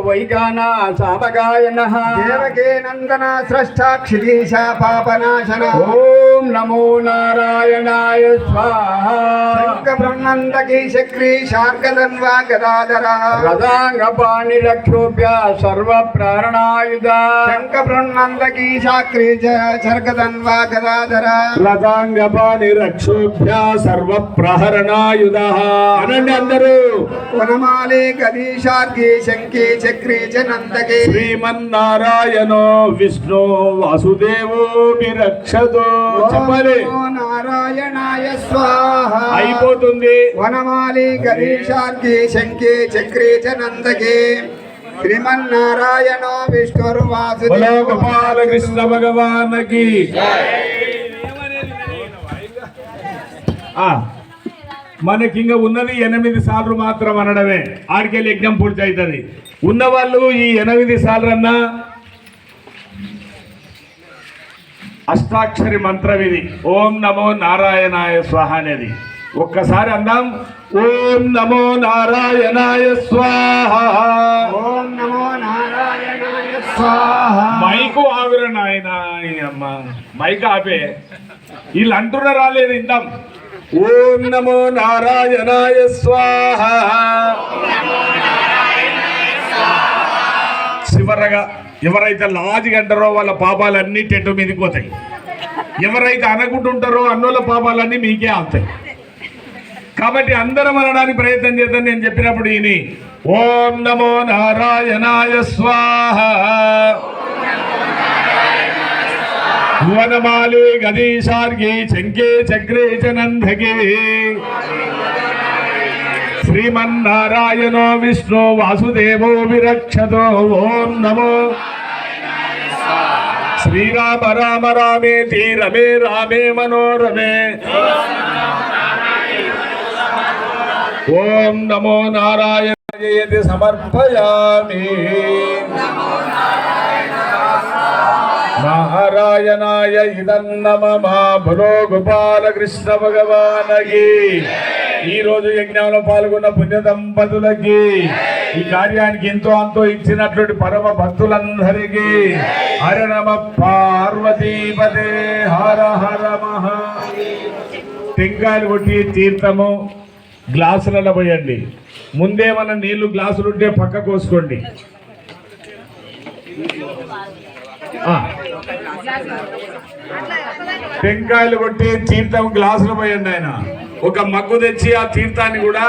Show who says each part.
Speaker 1: వైకానా సామగాయన
Speaker 2: దేవకే నందన స్రష్టాక్షిదీశ పాపనాశన
Speaker 1: ఓం నమో నారాయణాయ స్వాహ.
Speaker 2: శంక బ్రహ్మందకి చక్రీ శార్గదన్వా గదాధర.
Speaker 1: రథాంగపాణి రక్షోభ్య సర్వ ప్రాణాయుధ
Speaker 2: శంక బ్రహ్మందకి శాక్రీ శర్గదన్వా గదాధర.
Speaker 3: రథాంగపాని రక్షోభ్య సర్వ ప్రహరణాయుధ అనండి అందరూ.
Speaker 2: వనమాలి గదీశార్గి శంకి చక్రీ చ నందకి.
Speaker 3: శ్రీమన్నారాయణో విష్ణు వాసుదేవో విరక్షతో చెప్పాలి.
Speaker 2: నారాయణాయ స్వాహ.
Speaker 3: అయిపోతుంది.
Speaker 2: వనమాలి గరీషార్కి శంకి చక్రీ చ నందకి. శ్రీమన్నారాయణో విష్ణుర్
Speaker 3: భగవానకి మనకి ఇంకా ఉన్నది ఎనిమిది సార్లు మాత్రం అనడమే. ఆడికెళ్ళి యజ్ఞం పూర్తి అవుతుంది ఉన్నవాళ్ళు ఈ ఎనిమిది సార్లు అన్నా అష్టాక్షరి మంత్రం ఇది. ఓం నమో నారాయణాయ స్వాహ అనేది. ఒక్కసారి అందాం. ఓం నమో నారాయణాయ స్వాహ.
Speaker 2: ఓం నమో నారాయణాయ స్వాహ.
Speaker 3: మైకు ఆవిర నాయన అమ్మ. మైక్ ఆపే. వీళ్ళు అంటున్న రాలేదు ఇందాం ఓం నమో నారాయణాయ స్వాహ. చివరగా ఎవరైతే లాజిక్ అంటారో వాళ్ళ పాపాలన్నీ టెట్టు మీదకి పోతాయి. ఎవరైతే అనకుంటుంటారో అన్నోళ్ళ పాపాలన్నీ మీకే ఆపుతాయి కాబట్టి అందరం అనడానికి ప్రయత్నం చేద్దాం నేను చెప్పినప్పుడు ఈయన ఓం నమో నారాయణాయ స్వాహ. భువనమాలి గదీశార్గి చంకే చక్రే చ శ్రీమన్నారాయణో విష్ణు వాసుదేవో విరక్షతో ఓం నమో. శ్రీరామ రామ రామే రమే రామే మనోరమే. ఓం నమో నారాయణ సమర్పయామి. నారాయణాయ ఇదన్నమ మహాభలో గోపాలకృష్ణ భగవానకి. ఈ రోజు యజ్ఞంలో పాల్గొన్న పుణ్య దంపతులకి ఈ కార్యానికి ఎంతో అంతో ఇచ్చినటువంటి పరమ భక్తులందరికీ. హర నమ పార్వతీపదే హర హర మహా. టెంకాయలు కొట్టి తీర్థము గ్లాసులలో పోయండి. ముందేమన్నా నీళ్ళు గ్లాసులుంటే పక్క కోసుకోండి. టెంకాయలు కొట్టి తీర్థం గ్లాసులు పోయండి ఆయన. ఒక మగ్గు తెచ్చి ఆ తీర్థాన్ని కూడా